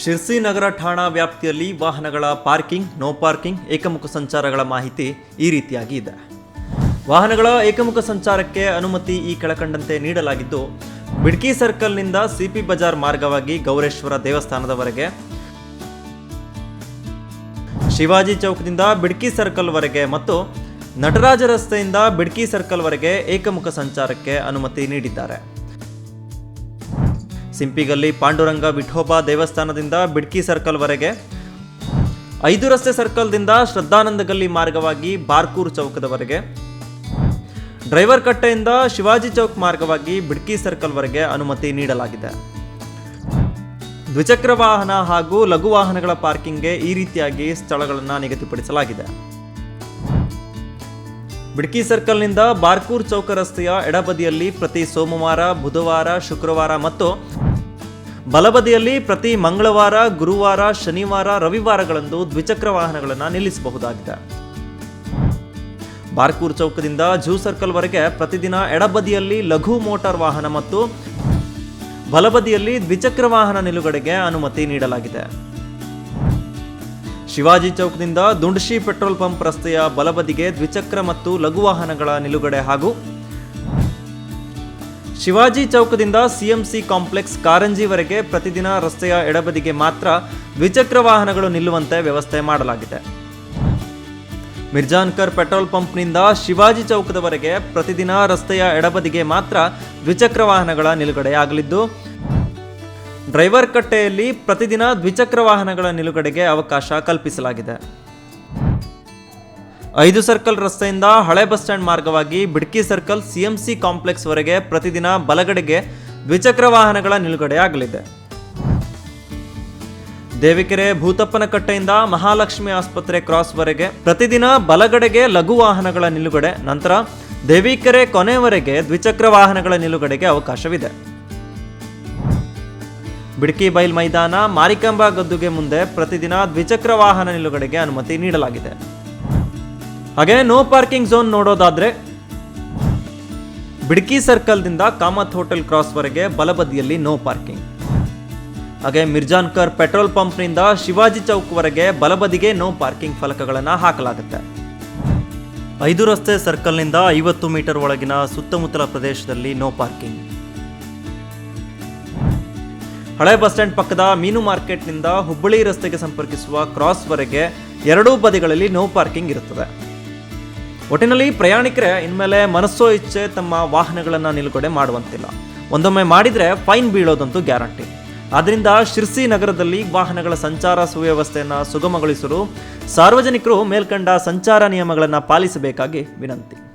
ಶಿರ್ಸಿ ನಗರ ಠಾಣಾ ವ್ಯಾಪ್ತಿಯಲ್ಲಿ ವಾಹನಗಳ ಪಾರ್ಕಿಂಗ್, ನೋ ಪಾರ್ಕಿಂಗ್, ಏಕಮುಖ ಸಂಚಾರಗಳ ಮಾಹಿತಿ ಈ ರೀತಿಯಾಗಿ ಇದೆ. ವಾಹನಗಳ ಏಕಮುಖ ಸಂಚಾರಕ್ಕೆ ಅನುಮತಿ ಈ ಕೆಳಕಂಡಂತೆ ನೀಡಲಾಗಿದ್ದು, ಬಿಡ್ಕಿ ಸರ್ಕಲ್ನಿಂದ ಸಿಪಿ ಬಜಾರ್ ಮಾರ್ಗವಾಗಿ ಗೌರೇಶ್ವರ ದೇವಸ್ಥಾನದವರೆಗೆ, ಶಿವಾಜಿ ಚೌಕದಿಂದ ಬಿಡ್ಕಿ ಸರ್ಕಲ್ವರೆಗೆ ಮತ್ತು ನಟರಾಜ ರಸ್ತೆಯಿಂದ ಬಿಡ್ಕಿ ಸರ್ಕಲ್ವರೆಗೆ ಏಕಮುಖ ಸಂಚಾರಕ್ಕೆ ಅನುಮತಿ ನೀಡಿದ್ದಾರೆ. ಸಿಂಪಿಗಲ್ಲಿ ಪಾಂಡುರಂಗ ವಿಠೋಬಾ ದೇವಸ್ಥಾನದಿಂದ ಬಿಡ್ಕಿ ಸರ್ಕಲ್ವರೆಗೆ ಐದು ರಸ್ತೆ ಸರ್ಕಲ್ದಿಂದ ಶ್ರದ್ಧಾನಂದ ಗಲ್ಲಿ ಮಾರ್ಗವಾಗಿ ಬಾರ್ಕೂರ್ ಚೌಕದವರೆಗೆ. ಡ್ರೈವರ್ ಕಟ್ಟೆಯಿಂದ ಶಿವಾಜಿ ಚೌಕ್ ಮಾರ್ಗವಾಗಿ ಬಿಡ್ಕಿ ಸರ್ಕಲ್ವರೆಗೆ ಅನುಮತಿ ನೀಡಲಾಗಿದೆ. ದ್ವಿಚಕ್ರ ವಾಹನ ಹಾಗೂ ಲಘು ವಾಹನಗಳ ಪಾರ್ಕಿಂಗ್ಗೆ ಈ ರೀತಿಯಾಗಿ ಸ್ಥಳಗಳನ್ನು ನಿಗದಿಪಡಿಸಲಾಗಿದೆ. ಬಿಡ್ಕಿ ಸರ್ಕಲ್ನಿಂದ ಬಾರ್ಕೂರ್ ಚೌಕ ರಸ್ತೆಯ ಎಡಬದಿಯಲ್ಲಿ ಪ್ರತಿ ಸೋಮವಾರ, ಬುಧವಾರ, ಶುಕ್ರವಾರ ಮತ್ತು ಬಲಬದಿಯಲ್ಲಿ ಪ್ರತಿ ಮಂಗಳವಾರ, ಗುರುವಾರ, ಶನಿವಾರ, ರವಿವಾರಗಳಂದು ದ್ವಿಚಕ್ರ ವಾಹನಗಳನ್ನು ನಿಲ್ಲಿಸಬಹುದಾಗಿದೆ. ಬಾರ್ಕೂರ್ ಚೌಕದಿಂದ ಜೂ ಸರ್ಕಲ್ವರೆಗೆ ಪ್ರತಿದಿನ ಎಡಬದಿಯಲ್ಲಿ ಲಘು ಮೋಟಾರ್ ವಾಹನ ಮತ್ತು ಬಲಬದಿಯಲ್ಲಿ ದ್ವಿಚಕ್ರ ವಾಹನ ನಿಲುಗಡೆಗೆ ಅನುಮತಿ ನೀಡಲಾಗಿದೆ. ಶಿವಾಜಿ ಚೌಕದಿಂದ ದುಂಡ್ಶಿ ಪೆಟ್ರೋಲ್ ಪಂಪ್ ರಸ್ತೆಯ ಬಲಬದಿಗೆ ದ್ವಿಚಕ್ರ ಮತ್ತು ಲಘು ವಾಹನಗಳ ನಿಲುಗಡೆ ಹಾಗೂ ಶಿವಾಜಿ ಚೌಕದಿಂದ ಸಿಎಂಸಿ ಕಾಂಪ್ಲೆಕ್ಸ್ ಕಾರಂಜಿವರೆಗೆ ಪ್ರತಿದಿನ ರಸ್ತೆಯ ಎಡಬದಿಗೆ ಮಾತ್ರ ದ್ವಿಚಕ್ರ ವಾಹನಗಳು ನಿಲ್ಲುವಂತೆ ವ್ಯವಸ್ಥೆ ಮಾಡಲಾಗಿದೆ. ಮಿರ್ಜಾನ್ಕರ್ ಪೆಟ್ರೋಲ್ ಪಂಪ್ನಿಂದ ಶಿವಾಜಿ ಚೌಕದವರೆಗೆ ಪ್ರತಿದಿನ ರಸ್ತೆಯ ಎಡಬದಿಗೆ ಮಾತ್ರ ದ್ವಿಚಕ್ರ ವಾಹನಗಳ ನಿಲುಗಡೆಯಾಗಲಿದ್ದು, ಡ್ರೈವರ್ ಕಟ್ಟೆಯಲ್ಲಿ ಪ್ರತಿದಿನ ದ್ವಿಚಕ್ರ ವಾಹನಗಳ ನಿಲುಗಡೆಗೆ ಅವಕಾಶ ಕಲ್ಪಿಸಲಾಗಿದೆ. ಐದು ಸರ್ಕಲ್ ರಸ್ತೆಯಿಂದ ಹಳೆ ಬಸ್ ಸ್ಟ್ಯಾಂಡ್ ಮಾರ್ಗವಾಗಿ ಬಿಡ್ಕಿ ಸರ್ಕಲ್ ಸಿಎಂಸಿ ಕಾಂಪ್ಲೆಕ್ಸ್ ವರೆಗೆ ಪ್ರತಿದಿನ ಬಲಗಡೆಗೆ ದ್ವಿಚಕ್ರ ವಾಹನಗಳ ನಿಲುಗಡೆಯಾಗಲಿದೆ ದೇವಿಕೆರೆ ಭೂತಪ್ಪನ ಕಟ್ಟೆಯಿಂದ ಮಹಾಲಕ್ಷ್ಮಿ ಆಸ್ಪತ್ರೆ ಕ್ರಾಸ್ವರೆಗೆ ಪ್ರತಿದಿನ ಬಲಗಡೆಗೆ ಲಘು ವಾಹನಗಳ ನಿಲುಗಡೆ, ನಂತರ ದೇವಿಕೆರೆ ಕೊನೆವರೆಗೆ ದ್ವಿಚಕ್ರ ವಾಹನಗಳ ನಿಲುಗಡೆಗೆ ಅವಕಾಶವಿದೆ. ಬಿಡ್ಕಿ ಬೈಲ್ ಮೈದಾನ ಮಾರಿಕಾಂಬಾ ಗದ್ದುಗೆ ಮುಂದೆ ಪ್ರತಿದಿನ ದ್ವಿಚಕ್ರ ವಾಹನ ನಿಲುಗಡೆಗೆ ಅನುಮತಿ ನೀಡಲಾಗಿದೆ. ಹಾಗೆ ನೋ ಪಾರ್ಕಿಂಗ್ ಝೋನ್ ನೋಡೋದಾದ್ರೆ ಬಿಡ್ಕಿ ಸರ್ಕಲ್ದಿಂದ ಕಾಮತ್ ಹೋಟೆಲ್ ಕ್ರಾಸ್ವರೆಗೆ ಬಲಬದಿಯಲ್ಲಿ ನೋ ಪಾರ್ಕಿಂಗ್ ಹಾಗೆ ಮಿರ್ಜಾನ್ಕರ್ ಪೆಟ್ರೋಲ್ ಪಂಪ್ನಿಂದ ಶಿವಾಜಿ ಚೌಕ್ವರೆಗೆ ಬಲಬದಿಗೆ ನೋ ಪಾರ್ಕಿಂಗ್ ಫಲಕಗಳನ್ನು ಹಾಕಲಾಗುತ್ತೆ. ಐದು ರಸ್ತೆ ಸರ್ಕಲ್ನಿಂದ ಐವತ್ತು ಮೀಟರ್ ಒಳಗಿನ ಸುತ್ತಮುತ್ತಲ ಪ್ರದೇಶದಲ್ಲಿ ನೋ ಪಾರ್ಕಿಂಗ್ ಹಳೆ ಬಸ್ ಸ್ಟ್ಯಾಂಡ್ ಪಕ್ಕದ ಮೀನು ಮಾರ್ಕೆಟ್ನಿಂದ ಹುಬ್ಬಳ್ಳಿ ರಸ್ತೆಗೆ ಸಂಪರ್ಕಿಸುವ ಕ್ರಾಸ್ವರೆಗೆ ಎರಡೂ ಬದಿಗಳಲ್ಲಿ ನೋ ಪಾರ್ಕಿಂಗ್ ಇರುತ್ತದೆ. ಒಟ್ಟಿನಲ್ಲಿ ಪ್ರಯಾಣಿಕರೇ ಇನ್ಮೇಲೆ ಮನಸ್ಸೋ ಇಚ್ಛೆ ತಮ್ಮ ವಾಹನಗಳನ್ನು ನಿಲುಗಡೆ ಮಾಡುವಂತಿಲ್ಲ. ಒಂದೊಮ್ಮೆ ಮಾಡಿದರೆ ಫೈನ್ ಬೀಳೋದಂತೂ ಗ್ಯಾರಂಟಿ. ಆದ್ದರಿಂದ ಶಿರ್ಸಿ ನಗರದಲ್ಲಿ ವಾಹನಗಳ ಸಂಚಾರ ಸುವ್ಯವಸ್ಥೆಯನ್ನು ಸುಗಮಗೊಳಿಸಲು ಸಾರ್ವಜನಿಕರು ಮೇಲ್ಕಂಡ ಸಂಚಾರ ನಿಯಮಗಳನ್ನು ಪಾಲಿಸಬೇಕಾಗಿ ವಿನಂತಿ.